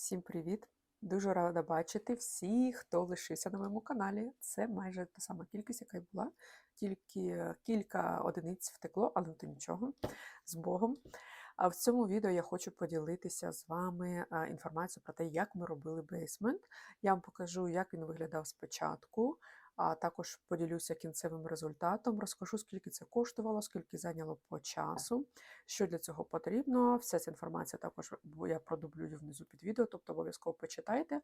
Всім привіт! Дуже рада бачити всіх, хто лишився на моєму каналі. Це майже та сама кількість, яка й була. Тільки кілька одиниць втекло, але то нічого з Богом. А в цьому відео я хочу поділитися з вами інформацією про те, як ми робили бейсмент. Я вам покажу, як він виглядав спочатку, а також поділюся кінцевим результатом, розкажу, скільки це коштувало, скільки зайняло по часу, що для цього потрібно. Вся ця інформація також я продублюю внизу під відео, тобто обов'язково почитайте.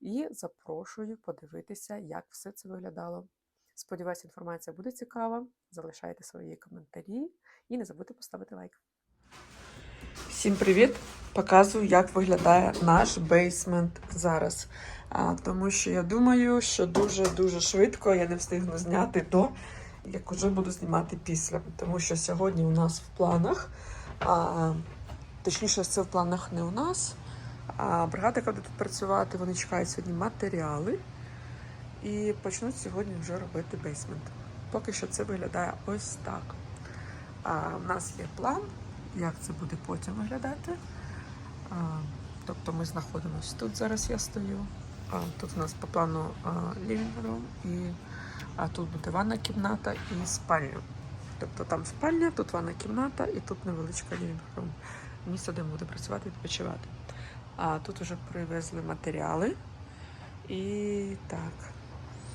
І запрошую подивитися, як все це виглядало. Сподіваюся, інформація буде цікава. Залишайте свої коментарі і не забудьте поставити лайк. Всім привіт! Показую, як виглядає наш бейсмент зараз. А, тому що я думаю, що дуже-дуже швидко я не встигну зняти до, як уже буду знімати після. Тому що сьогодні у нас в планах, а, точніше, це в планах не у нас. А бригада, яка буде тут працювати, вони чекають сьогодні матеріали і почнуть сьогодні вже робити бейсмент. Поки що це виглядає ось так. А, у нас є план, як це буде потім виглядати. Тобто ми знаходимося тут. Зараз я стою. Тут у нас по плану room і а, тут буде ванна кімната і спальня. Тобто там спальня, тут ванна кімната і тут невеличка room. Місце, де ми будемо працювати і відпочивати. А тут вже привезли матеріали. І так,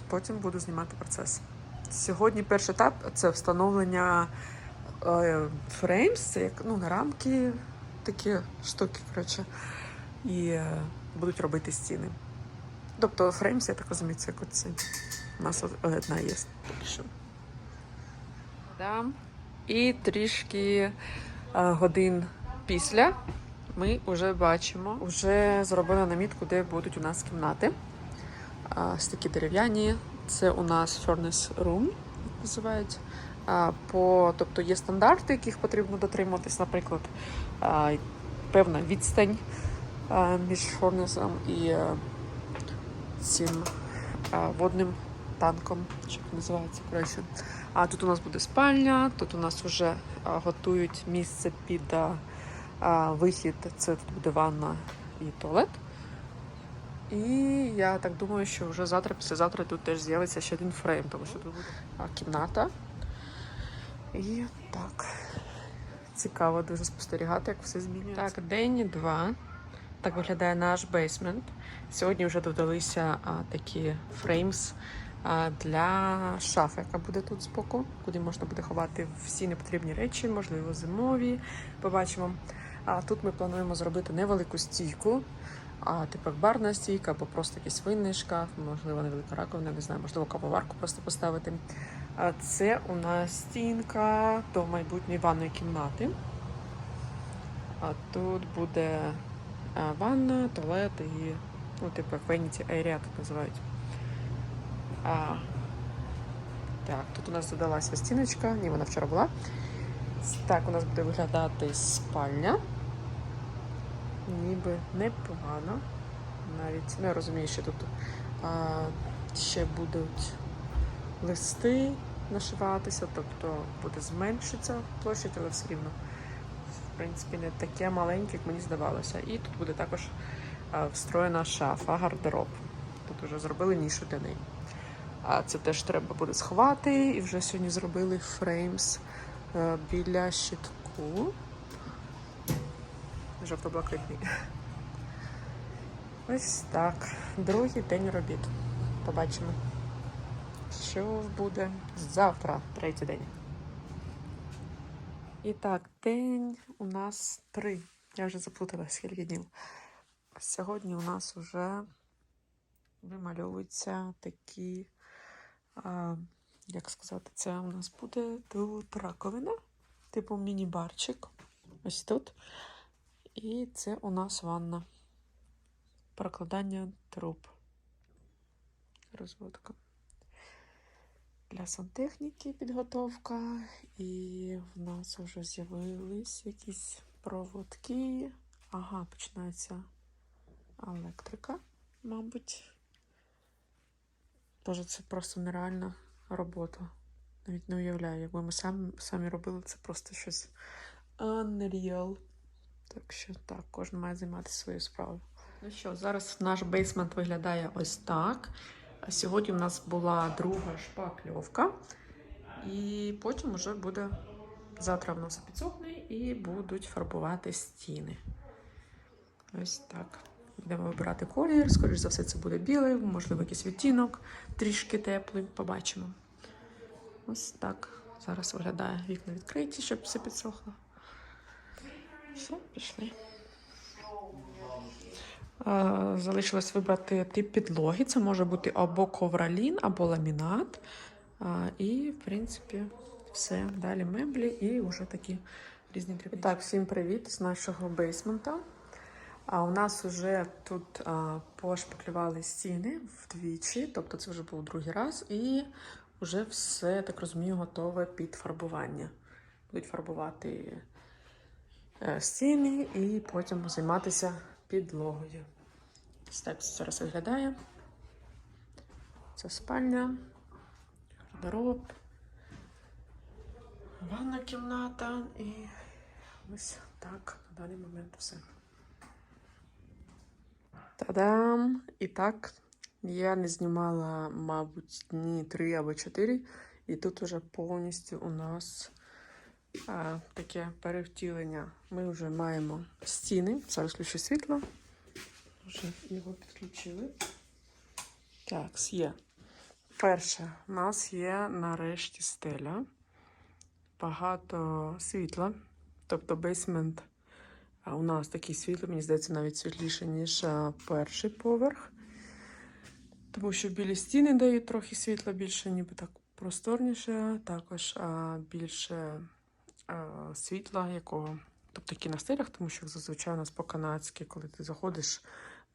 потім буду знімати процес. Сьогодні перший етап це встановлення фреймс, це як ну, на рамки, такі штуки, коротше, і е, будуть робити стіни. Тобто фреймс, я так розумію, це як оці. У нас од- одна є. Що. І трішки е, годин після ми вже бачимо, вже зробили намітку, де будуть у нас кімнати. Ось такі дерев'яні. Це у нас furnace room, називають. По, тобто є стандарти, яких потрібно дотримуватись, наприклад, певна відстань між форнесом і цим водним танком, що називається коротше. А тут у нас буде спальня, тут у нас вже готують місце під вихід. Це тут буде ванна і туалет. І я так думаю, що вже завтра, післязавтра тут теж з'явиться ще один фрейм, тому що тут буде кімната. І так. Цікаво дуже спостерігати, як все змінюється. Так, день два. Так виглядає наш бейсмент. Сьогодні вже додалися а, такі фреймс а, для шафи, яка буде тут збоку, куди можна буде ховати всі непотрібні речі, можливо, зимові. Побачимо. А тут ми плануємо зробити невелику стійку, а, типу барна стійка, або просто якийсь винний шкаф, можливо, невелика раковина, не знаю, можливо, кавоварку просто поставити. А це у нас стінка до майбутньої ванної кімнати. А тут буде ванна, туалет і, ну, типу, Vanity Area тут називають. А, так, тут у нас додалася стіночка, ні, вона вчора була. Так, у нас буде виглядати спальня. Ніби непогано. Навіть ну, я розумію, що тут а, ще будуть листи нашиватися, тобто буде зменшиться площадь, але все рівно, в принципі, не таке маленьке, як мені здавалося. І тут буде також а, встроєна шафа, гардероб. Тут вже зробили нішу для неї. А це теж треба буде сховати. І вже сьогодні зробили фреймс е, біля щитку. Жовто-блакитний. Ось так. Другий день робіт. Побачимо, що буде завтра, третій день. І так, день у нас три. Я вже заплутала скільки днів. Сьогодні у нас вже вимальовуються такі, а, як сказати, це у нас буде тут раковина, типу міні-барчик. Ось тут. І це у нас ванна. Прокладання труб. Розводка. Для сантехніки підготовка. І в нас вже з'явились якісь проводки. Ага, починається електрика, мабуть. Боже, це просто нереальна робота. Навіть не уявляю, якби ми самі, самі робили це просто щось unreal. Так що так, кожен має займатися своєю справою. Ну що, зараз наш бейсмент виглядає ось так. Сьогодні у нас була друга шпакльовка. І потім вже буде. Завтра в нас підсохне і будуть фарбувати стіни. Ось так. Будемо вибирати колір. Скоріше за все, це буде білий, можливо, якийсь відтінок, трішки теплий. Побачимо. Ось так. Зараз виглядає вікна відкриті, щоб все підсохло. Все, пішли. Залишилось вибрати тип підлоги. Це може бути або ковролін, або ламінат. І, в принципі, все. Далі меблі і вже такі різні дрібниці. Так, всім привіт з нашого бейсмента. А у нас вже тут а, пошпаклювали стіни вдвічі, тобто це вже був другий раз, і вже все, так розумію, готове під фарбування. Будуть фарбувати стіни і потім займатися підлогою. Так це зараз виглядає. Це спальня, гардероб, ванна кімната і ось так на даний момент все. Та-дам! І так, я не знімала, мабуть, дні три або чотири, і тут вже повністю у нас таке перевтілення. Ми вже маємо стіни. Зараз включу світло. Вже його підключили. Так, є. Перше, у нас є нарешті стеля. Багато світла. Тобто бейсмент а у нас такий світлий, мені здається, навіть світліше, ніж перший поверх. Тому що білі стіни дають трохи світла більше, ніби так просторніше. Також а, більше світла, якого. Тобто такі на стелях, тому що зазвичай у нас по-канадськи, коли ти заходиш,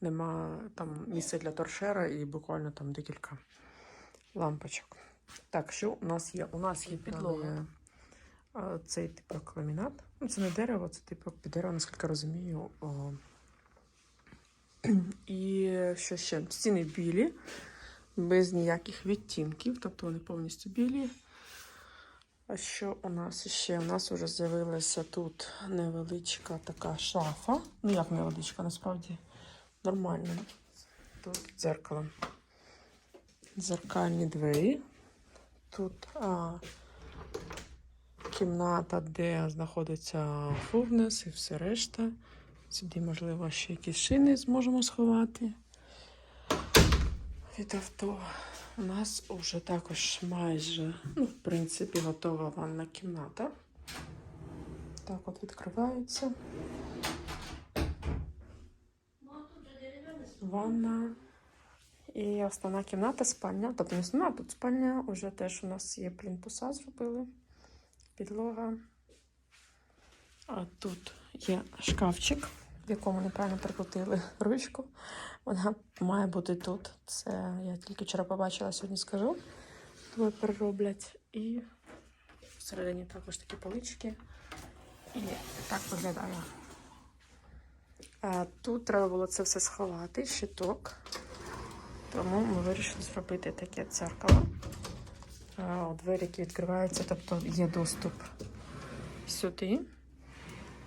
нема там місця для торшера і буквально там декілька лампочок. Так, що у нас є? У нас є підлога. Цей типу ламінат. Ну, це не дерево, це типу дерево, наскільки розумію. О. І що ще? Стіни білі, без ніяких відтінків, тобто вони повністю білі. А що у нас ще? У нас вже з'явилася тут невеличка така шафа. Ну, як невеличка, насправді нормально. Тут дзеркало. Дзеркальні двері. Тут а, кімната, де знаходиться фурнес і все решта. Сюди, можливо, ще якісь шини зможемо сховати. Від авто у нас вже також майже, ну, в принципі, готова ванна кімната. Так от відкривається. Ванна. І основна кімната, спальня. Тобто не основна, тут спальня вже теж у нас є плінтуса зробили. Підлога. А тут є шкафчик, якому неправильно прикрутили ручку. Вона має бути тут. Це я тільки вчора побачила, сьогодні скажу. Двоє перероблять. І всередині також такі полички. І так виглядає. А тут треба було це все сховати, щиток. Тому ми вирішили зробити таке дзеркало. Двері, які відкриваються, тобто є доступ сюди.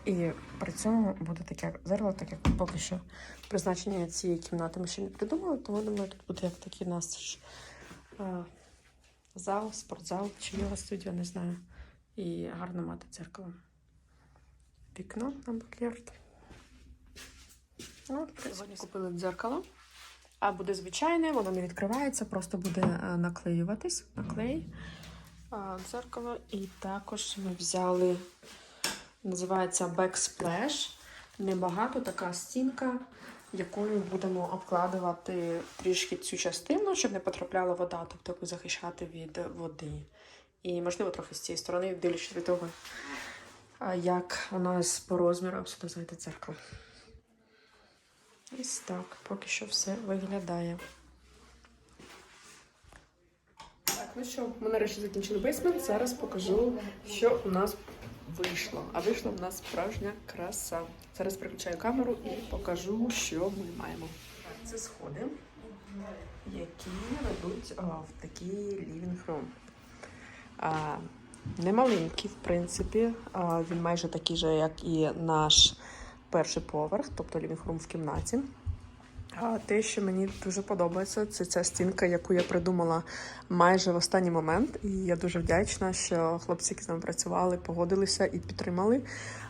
І при цьому буде таке зеркало, так як поки що призначення цієї кімнати ми ще не придумали, тому думаю, тут буде як такий наш а, зал, спортзал чи йога студія, не знаю. І гарно мати дзеркало. Вікно на бакярд. Ну, Сьогодні купили дзеркало. А буде звичайне, воно не відкривається, просто буде е, наклеюватись наклей дзеркало. І також ми взяли, називається Backsplash. Небагато така стінка, якою будемо обкладувати трішки цю частину, щоб не потрапляла вода, тобто захищати від води. І, можливо, трохи з цієї сторони, дивлячись від того, як у нас по розмірам сюди зайде дзеркало. Ось так, поки що все виглядає. Так, ну що, ми нарешті закінчили бейсмент. Зараз покажу, що у нас вийшло. А вийшла у нас справжня краса. Зараз переключаю камеру і покажу, що ми маємо. Це сходи, які ведуть в такий. А, немаленький, в принципі. А, він майже такий же, як і наш перший поверх, тобто room в кімнаті. А те, що мені дуже подобається, це ця стінка, яку я придумала майже в останній момент. І я дуже вдячна, що хлопці, які з нами працювали, погодилися і підтримали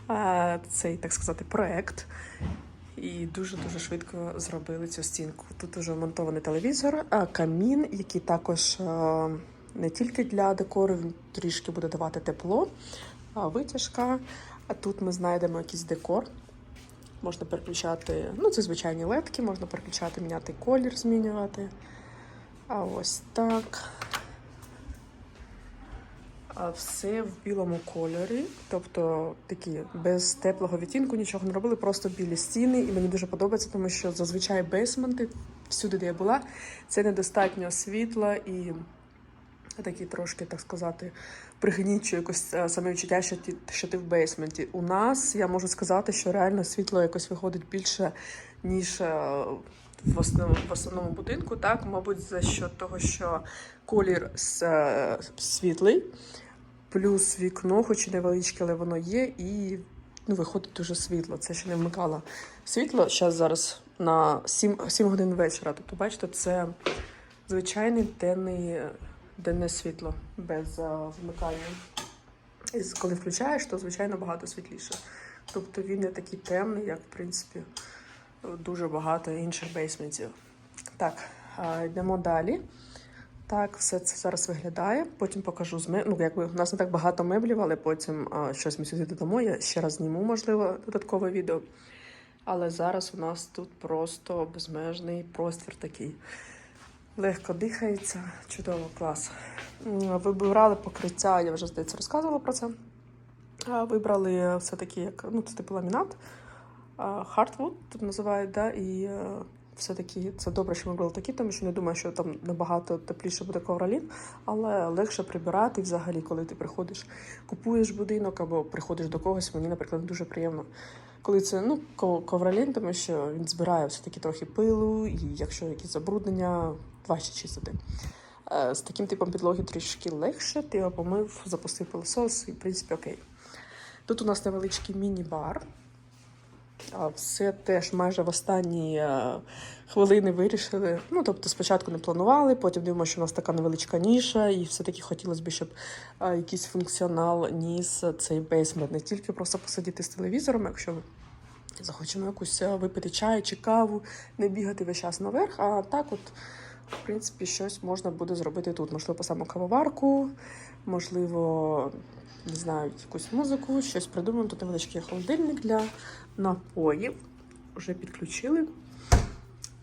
а, цей, так сказати, проект. І дуже-дуже швидко зробили цю стінку. Тут уже вмонтований телевізор, а камін, який також а, не тільки для декору, він трішки буде давати тепло, а витяжка. А тут ми знайдемо якийсь декор. Можна переключати, ну це звичайні ледки, можна переключати, міняти колір, змінювати. А ось так. А все в білому кольорі, тобто такі без теплого відтінку нічого не робили, просто білі стіни. І мені дуже подобається, тому що зазвичай бейсменти, всюди, де я була, це недостатньо світла і такі трошки, так сказати, пригнічує якось е, саме відчуття, що ти, що ти в бейсменті. У нас я можу сказати, що реально світло якось виходить більше, ніж е, в основному, в основному будинку. Так, мабуть, за що того, що колір е, світлий, плюс вікно, хоч і невеличке, але воно є, і ну, виходить дуже світло. Це ще не вмикала світло. Зараз зараз на 7, 7 годин вечора. Тобто, бачите, це звичайний денний, денне світло без а, вмикання. І коли включаєш, то звичайно багато світліше. Тобто він не такий темний, як в принципі дуже багато інших бейсментів. Так, а, йдемо далі. Так, все це зараз виглядає. Потім покажу з меб... Ну, якби у нас не так багато меблів, але потім а, щось ми сюди. Я ще раз зніму, можливо, додаткове відео. Але зараз у нас тут просто безмежний простір такий. Легко дихається, чудово, клас. Вибирали покриття, я вже здається розказувала про це. Вибрали все-таки як ну, це типу ламінат. Hardwood тут називають, да, і е, все-таки це добре, що ми брали такі, тому що не думаю, що там набагато тепліше буде ковролін, але легше прибирати взагалі, коли ти приходиш, купуєш будинок або приходиш до когось. Мені, наприклад, дуже приємно. Коли це ну, ковролін, тому що він збирає все-таки трохи пилу, і якщо якісь забруднення, важче чистити. Е, З таким типом підлоги трішки легше, ти його помив, запустив пилосос і, в принципі, окей. Тут у нас невеличкий міні-бар. Все теж майже в останні е, хвилини вирішили. Ну, тобто, спочатку не планували, потім дивимося, що у нас така невеличка ніша, і все-таки хотілося б, щоб е, якийсь функціонал ніс цей бейсмент. Не тільки просто посидіти з телевізором, якщо ми захочемо якусь е, випити чай чи каву, не бігати весь час наверх. А так, от, в принципі, щось можна буде зробити тут. Можливо, саму кавоварку, можливо, не знаю, якусь музику, щось придумаємо. Тут невеличкий холодильник для напоїв. Вже підключили.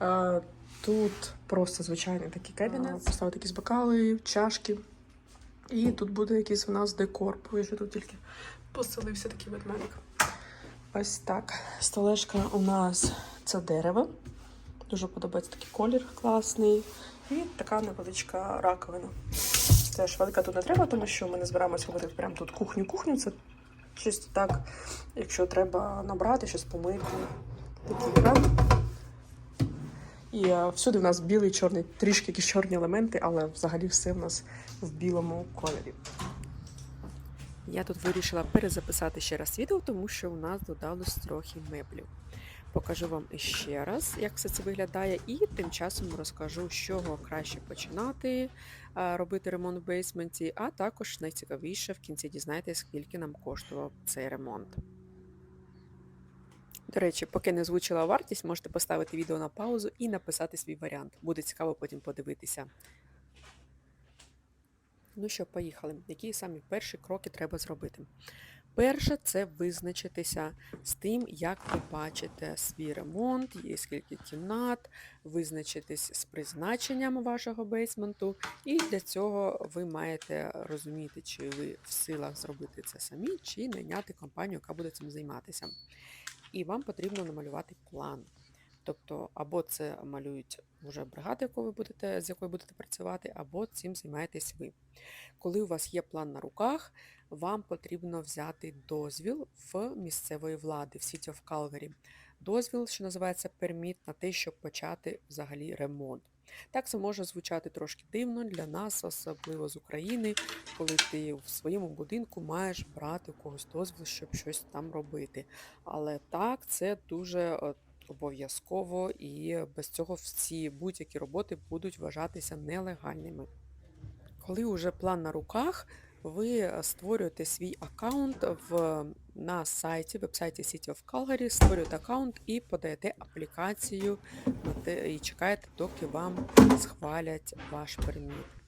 Е, Тут просто звичайний такий кабінет. Поставити якісь бокали, чашки. І тут буде якийсь у нас декор. Що тут тільки поселився такий ведмедик. Ось так. Столешка у нас це дерево. Дуже подобається такий колір класний. І така невеличка раковина. Теж велика тут не треба, тому що ми не збираємося робити прямо тут кухню-кухню. Це чисто так, якщо треба набрати, щось помити. Такий кран. І е, всюди в нас білий, чорний, трішки якісь чорні елементи, але взагалі все в нас в білому кольорі. Я тут вирішила перезаписати ще раз відео, тому що у нас додалось трохи меблів. Покажу вам іще раз, як все це виглядає, і тим часом розкажу, з чого краще починати робити ремонт в бейсменті, а також найцікавіше в кінці дізнаєтесь, скільки нам коштував цей ремонт. До речі, поки не озвучила вартість, можете поставити відео на паузу і написати свій варіант. Буде цікаво потім подивитися. Ну що, поїхали. Які самі перші кроки треба зробити? Перше, це визначитися з тим, як ви бачите свій ремонт, є скільки кімнат, визначитись з призначенням вашого бейсменту, і для цього ви маєте розуміти, чи ви в силах зробити це самі, чи найняти компанію, яка буде цим займатися. І вам потрібно намалювати план. Тобто, або це малюють вже бригада, яку ви будете, з якою будете працювати, або цим займаєтесь ви. Коли у вас є план на руках, вам потрібно взяти дозвіл в місцевої влади, в City of Calgary. Дозвіл, що називається перміт, на те, щоб почати взагалі ремонт. Так це може звучати трошки дивно для нас, особливо з України, коли ти в своєму будинку маєш брати у когось дозвіл, щоб щось там робити. Але так, це дуже е, обов'язково, і без цього всі будь-які роботи будуть вважатися нелегальними. Коли вже план на руках, ви створюєте свій аккаунт в, на сайті, веб-сайті City of Calgary, створюєте аккаунт і подаєте аплікацію і чекаєте, доки вам схвалять ваш перміт.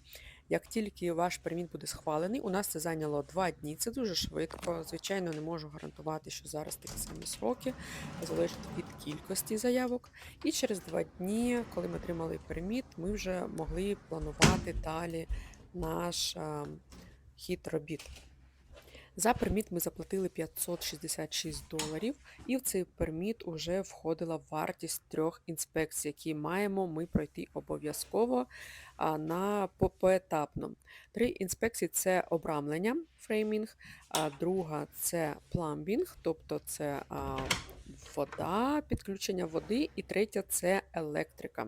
Як тільки ваш приміт буде схвалений, у нас це зайняло 2 дні, це дуже швидко. Звичайно, не можу гарантувати, що зараз такі самі сроки, залежить від кількості заявок. І через 2 дні, коли ми отримали приміт, ми вже могли планувати далі наш е, хід робіт. За перміт ми заплатили 566 доларів, і в цей перміт вже входила вартість трьох інспекцій, які маємо ми пройти обов'язково на поетапно. Три інспекції це обрамлення, фреймінг, а друга це пламбінг, тобто це вода, підключення води, і третя це електрика.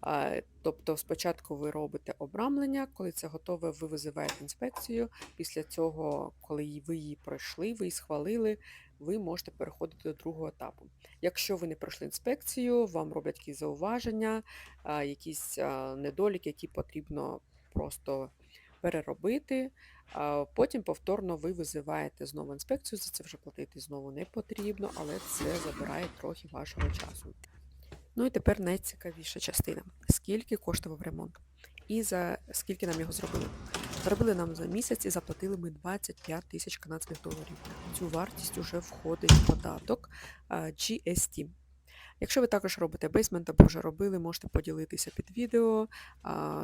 А, Тобто спочатку ви робите обрамлення, коли це готове, ви визиваєте інспекцію. Після цього, коли ви її пройшли, ви її схвалили, ви можете переходити до другого етапу. Якщо ви не пройшли інспекцію, вам роблять якісь зауваження, якісь недоліки, які потрібно просто переробити. Потім повторно ви визиваєте знову інспекцію, за це вже платити знову не потрібно, але це забирає трохи вашого часу. Ну і тепер найцікавіша частина. Скільки коштував ремонт? І за скільки нам його зробили? Зробили нам за місяць і заплатили ми 25 тисяч канадських доларів. Цю вартість вже входить податок GST. Якщо ви також робите бейсмент або вже робили, можете поділитися під відео,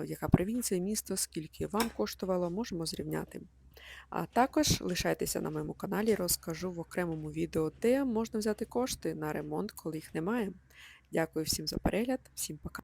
яка провінція, місто, скільки вам коштувало, можемо зрівняти. А також лишайтеся на моєму каналі, розкажу в окремому відео, де можна взяти кошти на ремонт, коли їх немає. Дякую всім за перегляд, всім пока.